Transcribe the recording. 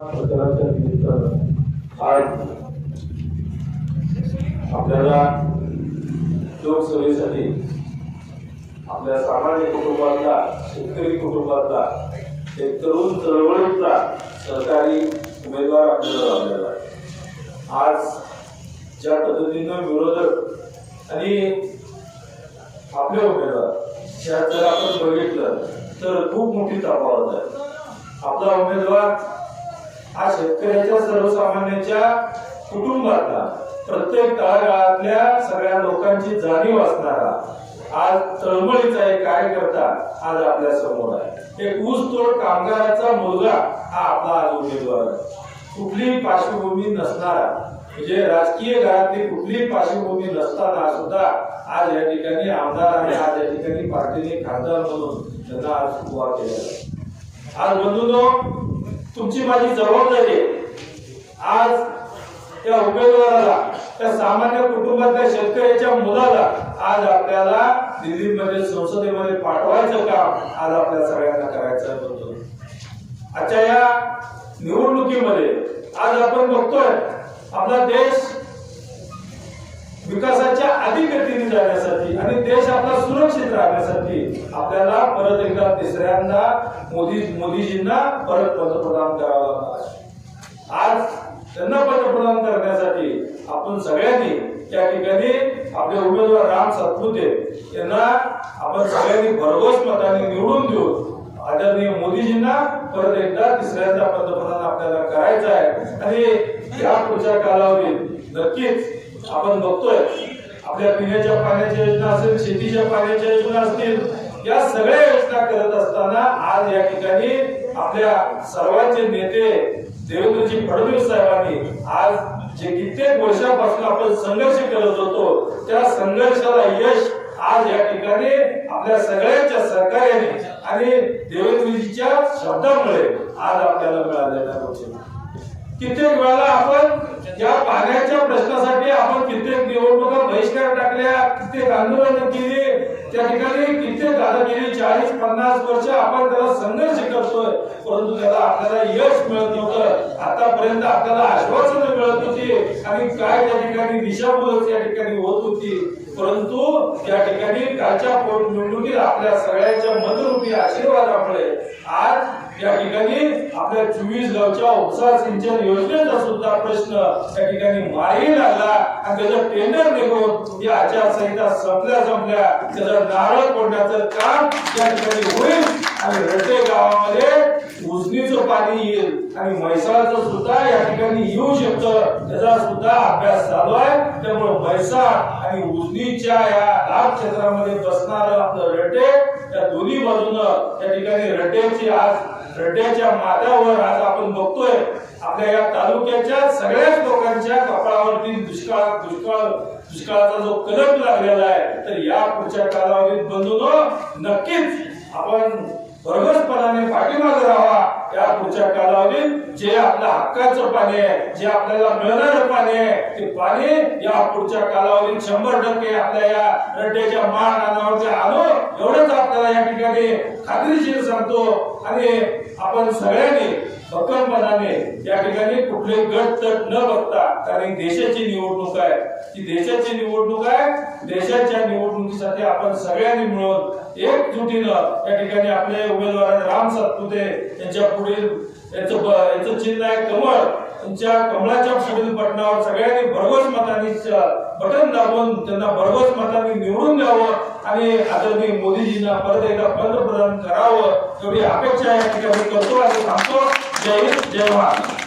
प्रचाराच्या निमित्तानं आज आपल्याला लोकसभेसाठी आपल्या सामान्य कुटुंबातला शेतकरी कुटुंबातला एक तरुण चळवळीतला सरकारी उमेदवार आपल्याला लाभलेला आहे. आज ज्या पद्धतीनं विरोधक आणि आपले उमेदवार या जर आपण बघितलं तर खूप मोठी तफावत आहे. आपला उमेदवार हा शेतकऱ्याच्या सर्वसामान्यांच्या कुटुंबातला प्रत्येक तळागाळातल्या सगळ्या लोकांची जाणीव असणारा आज तळमळीचा एक कार्यकर्ता आज आपल्यासमोर आहे. एक ऊसतोड कामगाराचा मुलगा हा आपला आज उमेदवार आहे. कुठलीही पार्श्वभूमी नसणारा म्हणजे राजकीय घरातली कुठलीही पार्श्वभूमी नसताना सुद्धा आज या ठिकाणी आमदार आणि आज या ठिकाणी पार्टीने खासदार म्हणून त्यांना आज उभा केला आज बंधूंनो तुमची माझी जबाबदारी आहे. आज त्या उमेदवाराला त्या सामान्य कुटुंबातल्या शेतकऱ्याच्या मुलाला आज आपल्याला दिल्लीमध्ये संसदेमध्ये पाठवायचं काम आज आपल्या सगळ्यांना करायचं आहे आजच्या या निवडणुकीमध्ये आज आपण बघतोय आपला देश विकासाच्या अधिगतीने जाण्यासाठी आणि देश आपला सुरक्षित राहण्यासाठी आपल्याला परत एकदा तिसऱ्यांदा मोदी मोदीजींना परत पंतप्रधान करावं लागणार आज त्यांना पंतप्रधान करण्यासाठी आपण सगळ्यांनी त्या ठिकाणी आपले उमेदवार राम सातपुते यांना आपण सगळ्यांनी भरघोस मताने निवडून देऊ आदरणीय मोदीजींना परत एकदा तिसऱ्यांदा पंतप्रधान आपल्याला करायचं आहे. आणि या पुढच्या कालावधीत नक्कीच आपण बघतोय आपल्या पिण्याच्या पाण्याच्या योजना असेल शेतीच्या पाण्याच्या योजना असतील या सगळ्या योजना करत असताना आज या ठिकाणी आपल्या सर्वांचे नेते देवेंद्रजी फडणवीस साहेबांनी आज जे कित्येक वर्षापासून आपण संघर्ष करत होतो त्या संघर्षाला यश आज या ठिकाणी आपल्या सगळ्यांच्या सहकार्याने आणि देवेंद्रजीच्या शब्दामुळे आज आपल्याला मिळालेला कित्येक वेळाला आपण या पाण्याच्या प्रश्नासाठी आपण कित्येक निवडणुका बहिष्कार टाकल्या कित्येक आंदोलन केली त्या ठिकाणी कित्येक आता गेली चाळीस पन्नास वर्ष आपण त्याला संघर्ष करतोय परंतु त्याला आपल्याला यश मिळत नव्हतं. आतापर्यंत आपल्याला आश्वासन आणि काय त्या ठिकाणी दिशाभूलच या ठिकाणी होत होती परंतु त्या ठिकाणी कालच्या पोटनिवडणुकीत आपल्या सगळ्यांच्या मतरूपी आशीर्वादामुळे आज या ठिकाणी आपल्या चोवीस गावच्या उपसा सिंचन योजनेचा सुद्धा प्रश्न त्या ठिकाणी मार्गी लागला आणि त्याचं टेंडर निघून ती आचारसंहिता संपल्या संपल्या त्याचं नारळ फोडण्याचं काम त्या ठिकाणी होईल आणि रटे गावामध्ये उजनीचं पाणी येईल आणि म्हैसाळचं सुद्धा या ठिकाणी येऊ शकतं. त्याचा सुद्धा अभ्यास चालू आहे. त्यामुळे पैसा आणि उजनीच्या या लाभ क्षेत्रामध्ये बसणारं आपलं रटे त्या दोन्ही बाजूनं त्या ठिकाणी रट्याची आज रट्याच्या माथ्यावर आज आपण बघतोय. आपल्या या तालुक्याच्या सगळ्याच लोकांच्या कपाळावरती दुष्काळ दुष्काळ दुष्काळाचा जो कलम लागलेला आहे तर या पुढच्या कालावधीत बंधून नक्कीच आपण भरघोसपणाने पाठीमागे राहावा या पुढच्या कालावधीत जे आपल्या हक्काचं पाणी आहे जे आपल्याला मिळणारं पाणी आहे ते पाणी या पुढच्या कालावधीत शंभर टक्के आपल्या या रड्ड्याच्या मान अनावरती आणू. एवढंच आपल्याला या ठिकाणी खात्रीशीर सांगतो. आणि आपण सगळ्यांनी मनाने या ठिकाणी कुठले गट तट न बघता कारण देशाची निवडणूक आहे ती देशाची निवडणूक आहे देशाच्या निवडणुकीसाठी आपण सगळ्यांनी मिळून एकजुटीनं या ठिकाणी आपले उमेदवार राम सातपुते यांच्या पुढील यांचं यांचं चिन्ह आहे कमळ. त्यांच्या कमळाच्या पुढील बटनावर सगळ्यांनी भरघोस मतांनी बटन दाबून त्यांना भरघोस मतांनी निवडून द्यावं आणि आदरणीय मोदीजींना परत एकदा पंतप्रधान करावं एवढी अपेक्षा या ठिकाणी करतो आणि थांबतो जय हिंद जय महाराष्ट्र.